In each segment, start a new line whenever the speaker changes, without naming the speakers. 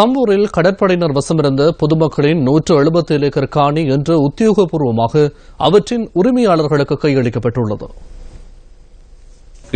சம்பூரில் கடற்படையினர் வசமிருந்த பொதுமக்களின் நூற்று எழுபத்தி ஏழு ஏக்கர் காணி என்று உத்தியோகபூர்வமாக அவற்றின் உரிமையாளர்களுக்கு கையளிக்கப்பட்டுள்ளது.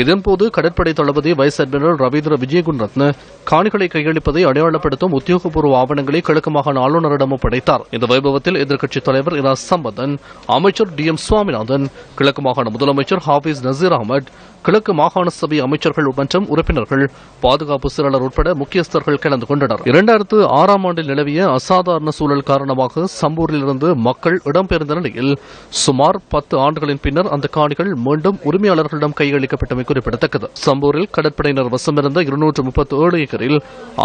இதன்போது கடற்படை தளபதி வைஸ் அட்மிரல் ரவீந்திர விஜயகுணரத்ன காணிகளை கையளிப்பதை அடையாளப்படுத்தும் உத்தியோகபூர்வ ஆவணங்களை கிழக்கு மாகாண ஆளுநரிடம் ஒப்படைத்தார் இந்த வைபவத்தில் எதிர்க்கட்சித் தலைவர் இரா சம்பந்தன் அமைச்சர் டி எம் சுவாமிநாதன் கிழக்கு மாகாண முதலமைச்சர் ஹாபிஸ் நசீர் அகமது கிழக்கு மாகாண சபை அமைச்சர்கள் மற்றும் உறுப்பினர்கள் பாதுகாப்பு செயலாளர் உட்பட முக்கியஸ்தர்கள் கலந்து கொண்டனர். இரண்டாயிரத்து ஆறாம் ஆண்டில் நிலவிய அசாதாரண சூழல் காரணமாக சம்பூரிலிருந்து மக்கள் இடம்பெயர்ந்த நிலையில் சுமார் பத்து ஆண்டுகளின் பின்னர் அந்த காணிகள் மீண்டும் உரிமையாளர்களிடம் கையளிக்கப்பட்டமை குறிப்பிடத்தக்கது. சம்பூரில் கடற்படையினர் வசமிருந்த இருநூற்று முப்பத்தி ஏழு ஏக்கரில்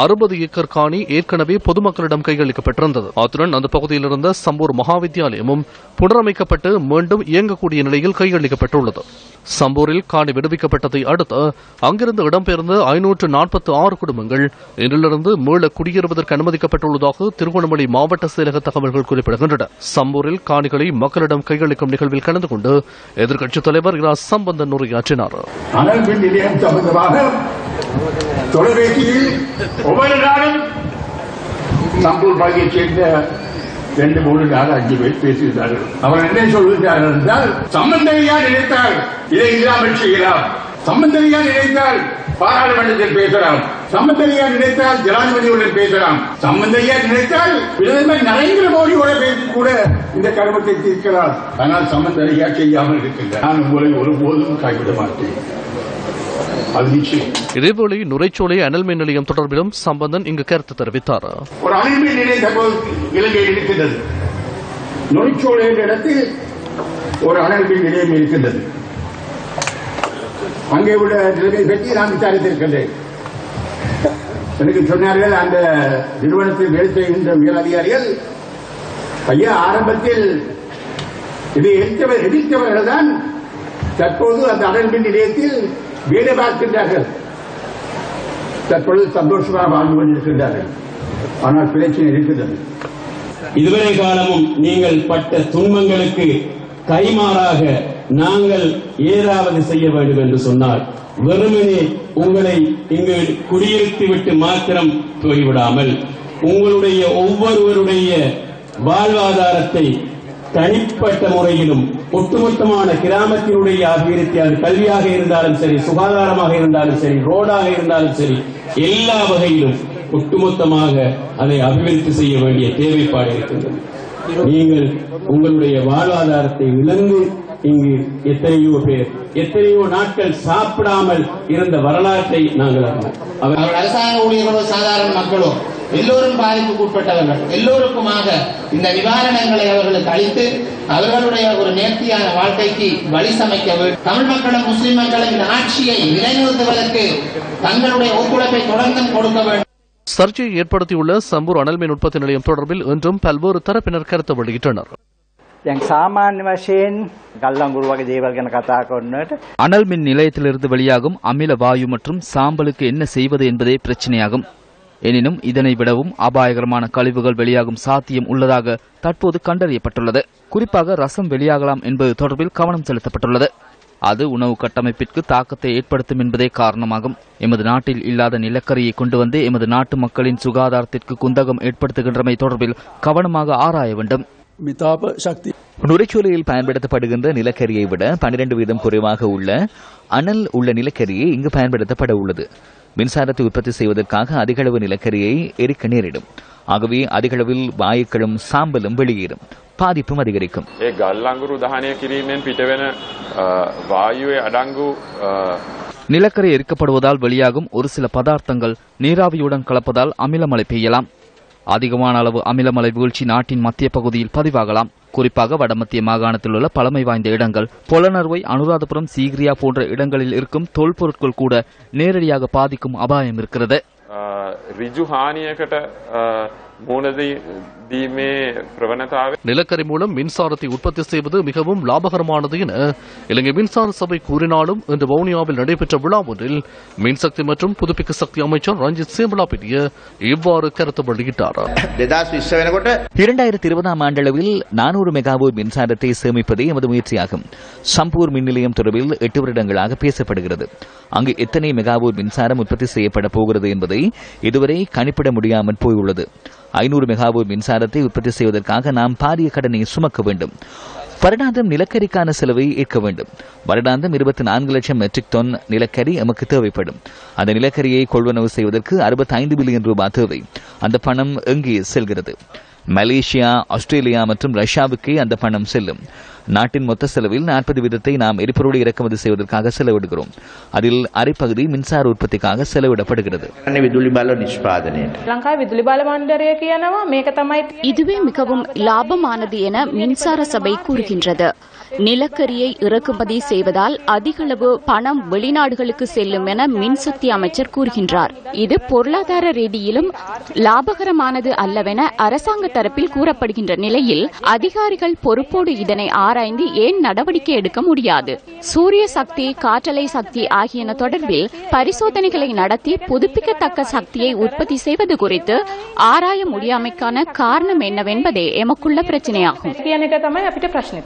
அறுபது ஏக்கர் காணி ஏற்கனவே பொதுமக்களிடம் கையளிக்கப்பட்டிருந்தது. அத்துடன் அந்த பகுதியில் இருந்த சம்பூர் மகாவித்யாலயமும் புனரமைக்கப்பட்டு மீண்டும் இயங்கக்கூடிய நிலையில் கையளிக்கப்பட்டுள்ளது. சம்பூரில் காணி அறிவிக்கப்பட்டதை அடுத்து அங்கிருந்து இடம்பெயர்ந்த ஐநூற்று நாற்பத்தி ஆறு குடும்பங்கள் இன்றிலிருந்து மீள குடியேறுவதற்கு அனுமதிக்கப்பட்டுள்ளதாக திருகோணமலை மாவட்ட செயலக தகவல்கள் குறிப்பிடுகின்றன. சம்பூரில் காணிகளை மக்களிடம் கையளிக்கும் நிகழ்வில் கலந்து கொண்டு எதிர்க்கட்சித் தலைவர் இரா. சம்பந்தன் உரையாற்றினார்.
தொலைபேசியில் ஒவ்வொரு நாளும் சம்பூர் பாகியை சேர்ந்த ரெண்டு மூணு நாள் அஞ்சு பேர் பேசுகிறார்கள் அவர் என்ன சொல்கிறார்கள் என்றால் சம்பந்தனையா நினைத்தால் இதை இல்லாமல் செய்யலாம். சம்பந்தனையா நினைத்தால் பாராளுமன்றத்தில் பேசலாம். சம்பந்தனையா நினைத்தால் ஜனாதிபதியுடன் பேசலாம். சம்பந்தையா நினைத்தால் பிரதமர் நரேந்திர மோடியோட பேசி கூட இந்த கருமத்தை தீர்க்கலாம். ஆனால் சம்பந்தனையா செய்யாமல் இருக்கின்றார். நான் உங்களை ஒருபோதும் கைவிட மாட்டேன்.
இதேவேளை நுரைச்சோலை அனல் மின் நிலையம் தொடர்பிலும் சம்பந்தன் இங்கு கருத்து தெரிவித்தார்.
ஒரு அணுமின் நிலையம் தற்போது இலங்கையில் இருக்கின்றது. நொய்ச்சோலை என்ற இடத்தில் ஒரு அணுமின் நிலையம் இருக்கின்றது. அங்கே உள்ள நிலைமை பற்றி நான் விசாரித்திருக்கின்றேன். எனக்கு சொன்னார்கள் அந்த நிறுவனத்தில் வேலை செய்கின்ற மேலதிகாரிகள் ஐயா ஆரம்பத்தில் இதை எதிர்த்தவர் எதிர்த்தவர்கள் தான் தற்போது அந்த அனல்மின் நிலையத்தில் வேலை பார்க்கின்றார்கள். தற்பொழுது சந்தோஷமாக வாழ்ந்து கொண்டிருக்கின்றார்கள். ஆனால் பிரச்சனை இருக்கிறது
இதுவரை காலமும் நீங்கள் பட்ட துன்பங்களுக்கு கைமாறாக நாங்கள் ஏதாவது செய்ய வேண்டும் என்று சொன்னால் வெறுமனே உங்களை இங்கு குடியிருத்திவிட்டு மாத்திரம் போய்விடாமல் உங்களுடைய ஒவ்வொருவருடைய வாழ்வாதாரத்தை தனிப்பட்ட முறையிலும் ஒட்டுமொத்தமான கிராமத்தினுடைய அபிவிருத்தி அது கல்வியாக இருந்தாலும் சரி சுகாதாரமாக இருந்தாலும் சரி ரோடாக இருந்தாலும் சரி எல்லா வகையிலும் ஒட்டுமொத்தமாக அதை அபிவிருத்தி செய்ய வேண்டிய தேவைப்பாடு இருக்கின்றது. நீங்கள் உங்களுடைய வாழ்வாதாரத்தை இழந்து இங்கு எத்தனையோ பேர் எத்தனையோ நாட்கள் சாப்பிடாமல் இருந்த வரலாற்றை நாங்கள் அவர்
அரசாங்க ஊழியர்களோ சாதாரண மக்களோ எல்லோரும் பாதிப்புக்கு உட்பட்டவர்கள் எல்லோருக்குமாக இந்த நிவாரணங்களை அவர்களுக்கு அளித்து அவர்களுடைய ஒரு நேர்த்தியான வாழ்க்கைக்கு வழி சமைக்க வேண்டும் தமிழ் மக்களும் முஸ்லிம் மக்களும் இந்த ஆட்சியை நிலைநிறுத்துவதற்கு தங்களுடைய ஒத்துழைப்பை தொடர்ந்தும் கொடுக்க வேண்டும்
சர்ச்சையை ஏற்படுத்தியுள்ள சம்பூர் அனல் மின் உற்பத்தி நிலையம் தொடர்பில் இன்றும் பல்வேறு தரப்பினர் கருத்து வெளியிட்டனர்
දැන් සාමාන්‍ය වශයෙන් ගල්ලංගුරු වගේ දේවල් ගැන කතා කරන්නට
அனல் மின் நிலையத்திலிருந்து வெளியாகும் அமில வாயு மற்றும் சாம்பலுக்கு என்ன செய்வது என்பதே பிரச்சனையாகும் எனினும் இதனை விடவும் அபாயகரமான கழிவுகள் வெளியாகும் சாத்தியம் உள்ளதாக தற்போது கண்டறியப்பட்டுள்ளது. குறிப்பாக ரசம் வெளியாகலாம் என்பது தொடர்பில் கவனம் செலுத்தப்பட்டுள்ளது. அது உணவு கட்டமைப்பிற்கு தாக்கத்தை ஏற்படுத்தும் என்பதே காரணமாகும். எமது நாட்டில் இல்லாத நிலக்கரியை கொண்டு வந்து எமது நாட்டு மக்களின் சுகாதாரத்திற்கு குந்தகம் ஏற்படுத்துகின்றமை தொடர்பில் கவனமாக ஆராய வேண்டும்.
மிதாப சக்தி.
நுரைச்சூலையில் பயன்படுத்தப்படுகின்ற நிலக்கரியை விட பன்னிரண்டு வீதம் குறைவாக உள்ள அனல் உள்ள நிலக்கரியை இங்கு பயன்படுத்தப்பட உள்ளது. மின்சாரத்தை உற்பத்தி செய்வதற்காக அதிகளவு நிலக்கரியை எரிக்க நேரிடும். ஆகவே அதிகளவில் வாயுக்களும் சாம்பலும் வெளியேறும். பாதிப்பும் அதிகரிக்கும்.
நிலக்கரி எரிக்கப்படுவதால் வெளியாகும் ஒரு சில பதார்த்தங்கள் நீராவியுடன் கலப்பதால் அமிலமழை பெய்யலாம். அதிகமான அளவு அமிலமலை வீழ்ச்சி நாட்டின் மத்திய பகுதியில் பதிவாகலாம் குறிப்பாக வடமத்திய மாகாணத்தில் உள்ள பழமை வாய்ந்த இடங்கள் பொலனர்வை அனுராதபுரம் சீகிரியா போன்ற இடங்களில் இருக்கும் தொல்பொருட்கள் கூட நேரடியாக பாதிக்கும் அபாயம் இருக்கிறது
අ, ඍජු හානියකට
நிலக்கரி மூலம் மின்சாரத்தை உற்பத்தி செய்வது மிகவும் லாபகரமானது என இலங்கை மின்சார சபை கூறினாலும் இன்று வவுனியாவில் நடைபெற்ற விழா ஒன்றில் மின்சக்தி மற்றும் புதுப்பிக்க சக்தி அமைச்சர் ரஞ்சித் சேமலா பெரிய இவ்வாறு கருத்து வெளியிட்டார்.
இரண்டாயிரத்தி இருபதாம் ஆண்டளவில் நானூறு மெகாவோர் மின்சாரத்தை சேமிப்பதே எமது முயற்சியாகும். சம்பூர் மின் நிலையம் தொடர்பில் எட்டு வருடங்களாக பேசப்படுகிறது. அங்கு எத்தனை மெகாவோர் மின்சாரம் உற்பத்தி செய்யப்பட போகிறது என்பதை இதுவரை கணிப்பிட முடியாமல் போயுள்ளது. ஐநூறு மெகாவோ மின்சாரத்தை உற்பத்தி செய்வதற்காக நாம் பாரிய கடனை சுமக்க வேண்டும். வருடாந்தம் நிலக்கரிக்கான செலவை ஏற்க வேண்டும். வருடாந்தம் இருபத்தி நான்கு லட்சம் மெட்ரிக் டன் நிலக்கரி எமக்கு தேவைப்படும். அந்த நிலக்கரியை கொள்வனவு செய்வதற்கு அறுபத்தி ஐந்து பில்லியன் ரூபாய் தேவை. அந்த பணம் எங்கே செல்கிறது? மலேசியா ஆஸ்திரேலியா மற்றும் ரஷ்யாவுக்கே அந்த பணம் செல்லும். நாட்டின் மொத்த செலவில் நாற்பது வீதத்தை நாம் எரிபொருளை இறக்குமதி செய்வதற்காக செலவிடுகிறோம். அதில் அரைப்பகுதி மின்சார உற்பத்திக்காக செலவிடப்படுகிறது.
இதுவே மிகவும் லாபமானது என மின்சார சபை கூறுகின்றது. நிலக்கரியை இறக்குமதி செய்வதால் அதிகளவு பணம் வெளிநாடுகளுக்கு செல்லும் என மின்சக்தி அமைச்சர் கூறுகின்றார். இது பொருளாதார ரீதியிலும் லாபகரமானது அல்லவென அரசாங்க தரப்பில் கூறப்படுகின்ற நிலையில் அதிகாரிகள் பொறுப்போடு இதனை ஆராய்ந்து ஏன் நடவடிக்கை எடுக்க முடியாது? சூரிய சக்தி காற்றலை சக்தி ஆகியன தொடர்பில் பரிசோதனைகளை நடத்தி புதுப்பிக்கத்தக்க சக்தியை உற்பத்தி செய்வது குறித்து ஆராய முடியாமைக்கான காரணம் என்னவென்பதே எமக்குள்ள பிரச்சனையாகும்.